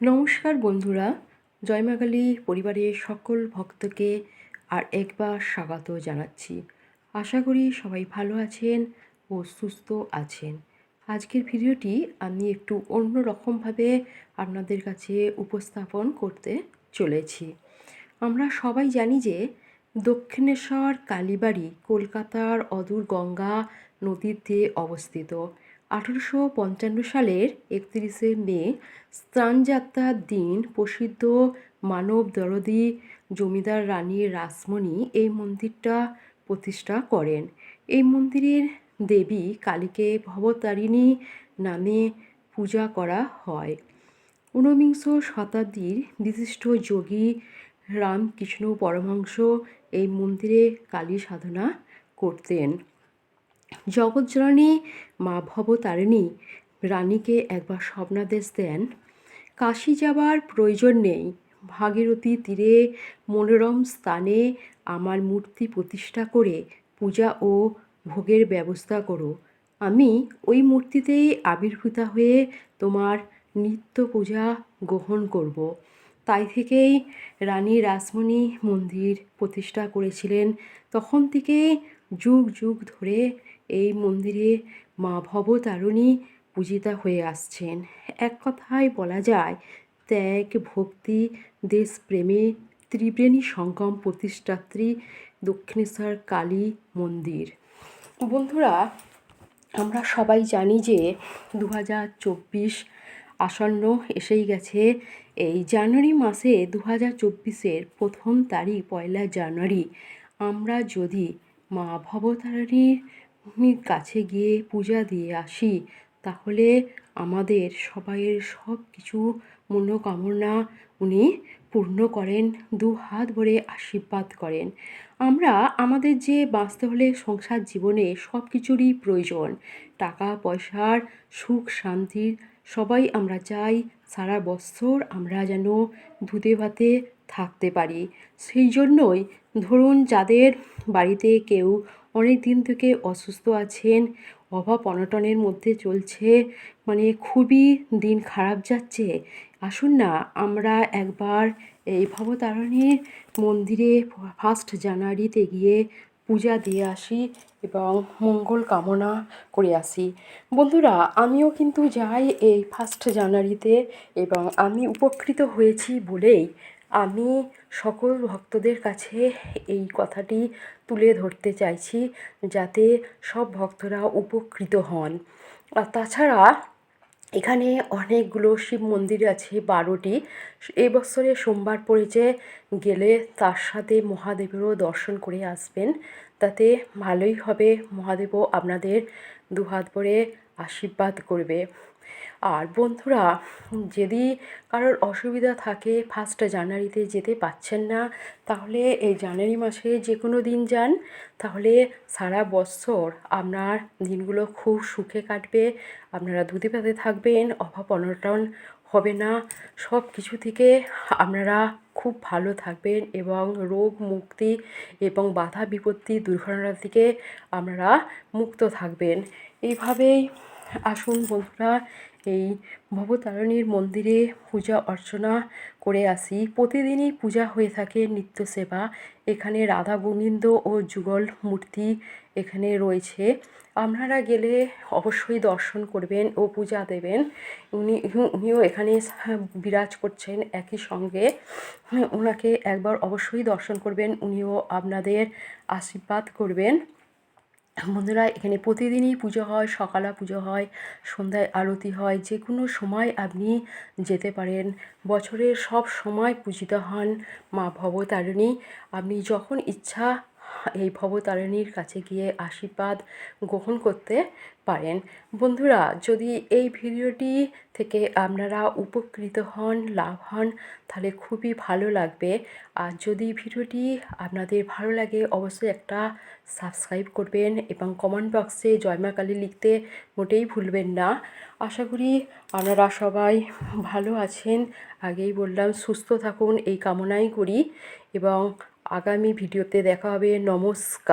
নমস্কার বন্ধুরা জয়মাগালী পরিবারের সকল ভক্তকে আর একবার স্বাগত জানাচ্ছি। আশা করি সবাই ভালো আছেন ও সুস্থ আছেন। আজকের ভিডিওটি আমি একটু অন্য রকমভাবে আপনাদের কাছে উপস্থাপন করতে চলেছি। আমরা সবাই জানি যে দক্ষিণেশ্বর, কালীবাড়ি, কলকাতার অদূর গঙ্গা নদীর অবস্থিত। আঠারোশো পঞ্চান্ন সালের একত্রিশে মে স্নানযাত্রার দিন প্রসিদ্ধ মানব দরদি জমিদার রানী রাসমণি এই মন্দিরটা প্রতিষ্ঠা করেন। এই মন্দিরের দেবী কালীকে ভবতারিণী নামে পূজা করা হয়। ঊনবিংশ শতাব্দীর বিশিষ্ট যোগী রামকৃষ্ণ পরমহংস এই মন্দিরে কালী সাধনা করতেন। জগৎজননী মা ভবতারিণী রানীকে একবার স্বপ্নাদেশ দেন। কাশি যাবার প্রয়োজন নেই। ভাগীরথী তীরে মনোরম স্থানে আমার মূর্তি প্রতিষ্ঠা করে পূজা ও ভোগের ব্যবস্থা করো। আমি ওই মূর্তিতেই আবির্ভূতা হয়ে তোমার নিত্য পূজা গ্রহণ করব। তাই থেকেই রানী রাসমণি মন্দির প্রতিষ্ঠা করেছিলেন। তখন থেকে যুগ যুগ ধরে এই মন্দিরে মা ভবতারণী পূজিতা হয়ে আসছেন। এক কথায় বলা যায়, ত্যাগ, ভক্তি, দেশপ্রেমে ত্রিবেণী সঙ্গম প্রতিষ্ঠাত্রী দক্ষিণেশ্বর কালী মন্দির। বন্ধুরা, আমরা সবাই জানি যে দু হাজার চব্বিশ আসন্ন এসেই গেছে। এই জানুয়ারি মাসে দু হাজার চব্বিশের প্রথম তারিখ, পয়লা জানুয়ারি। আমরা যদি মা ভবতারিণীর কাছে গিয়ে পূজা দিয়ে আসি, তাহলে আমাদের সবাইয়ের সব কিছু মনোকামনা উনি পূর্ণ করেন, দু হাত ভরে আশীর্বাদ করেন। আমরা আমাদের যে বাঁচতে হলে সংসার জীবনে সব কিছুরই প্রয়োজন। টাকা, পয়সার সুখ, শান্তির সবাই আমরা চাই সারা বছর আমরা যেন দুধে ভাতে থাকতে পারি। সেই জন্যই ধরুন যাদের বাড়িতে কেউ অনেক দিন থেকে অসুস্থ আছেন, অভাব অনটনের মধ্যে চলছে মানে খুবই দিন খারাপ যাচ্ছে, আসুন না আমরা একবার এই ভবতারিণীর মন্দিরে ফার্স্ট জানুয়ারিতে গিয়ে পূজা দিয়ে আসি এবং মঙ্গল কামনা করে আসি। বন্ধুরা, আমিও কিন্তু যাই এই ফার্স্ট জানুয়ারিতে এবং আমি উপকৃত হয়েছি বলেই আমি সকল ভক্তদের কাছে এই কথাটি তুলে ধরতে চাইছি যাতে সব ভক্তরা উপকৃত হন। আর তাছাড়া এখানে অনেকগুলো শিব মন্দির আছে বারোটি। এবছরে সোমবার পড়েছে, গেলে তার সাথে মহাদেবেরও দর্শন করে আসবেন। তাতে ভালোই হবে। মহাদেবও আপনাদের দুহাত ভরে আশীর্বাদ করবে। আর বন্ধুরা, যদি কারোর অসুবিধা থাকে ফার্স্ট জানুয়ারিতে যেতে পারছেন না, তাহলে এই জানুয়ারি মাসে যে কোনো দিন যান। তাহলে সারা বছর আপনার দিনগুলো খুব সুখে কাটবে। আপনারা দুধে ভাতে থাকবেন, অভাব অনটন হবে না। সব কিছু থেকে আপনারা খুব ভালো থাকবেন এবং রোগ মুক্তি এবং বাধা বিপত্তি দুর্ঘটনা থেকে আপনারা মুক্ত থাকবেন। এইভাবেই আসুন বন্ধুরা, এই ভবতারিণীর মন্দিরে পূজা অর্চনা করে আসি। প্রতিদিনই পূজা হয়ে থাকে নিত্য সেবা। এখানে রাধা গোবিন্দ ও যুগল মূর্তি এখানে রয়েছে। আপনারা গেলে অবশ্যই দর্শন করবেন ও পূজা দেবেন। উনি, উনিও এখানে বিরাজ করছেন একই সঙ্গে। ওনাকে একবার অবশ্যই দর্শন করবেন, উনিও আপনাদের আশীর্বাদ করবেন। বন্ধুরা এখানে প্রতিদিনই পুজো হয়, সকালে পুজো হয়, সন্ধ্যায় আরতি হয়, যে কোনো সময় আপনি যেতে পারেন। বছরের সব সময় পূজিত হন মা ভবতারিণী। আপনি যখন ইচ্ছা এই ভবতারিণীর কাছে গিয়ে আশীর্বাদ গ্রহণ করতে পারেন। বন্ধুরা, যদি এই ভিডিওটি থেকে আপনারা উপকৃত হন, লাভ হন, তাহলে খুবই ভালো লাগবে। আর যদি ভিডিওটি আপনাদের ভালো লাগে, অবশ্যই একটা সাবস্ক্রাইব করবেন এবং কমেন্ট বক্সে জয়মা কালী লিখতে মোটেই ভুলবেন না। আশা করি আপনারা সবাই ভালো আছেন। আগেই বললাম, সুস্থ থাকুন, এই কামনাই করি এবং আগামী ভিডিওতে দেখা হবে। নমস্কার।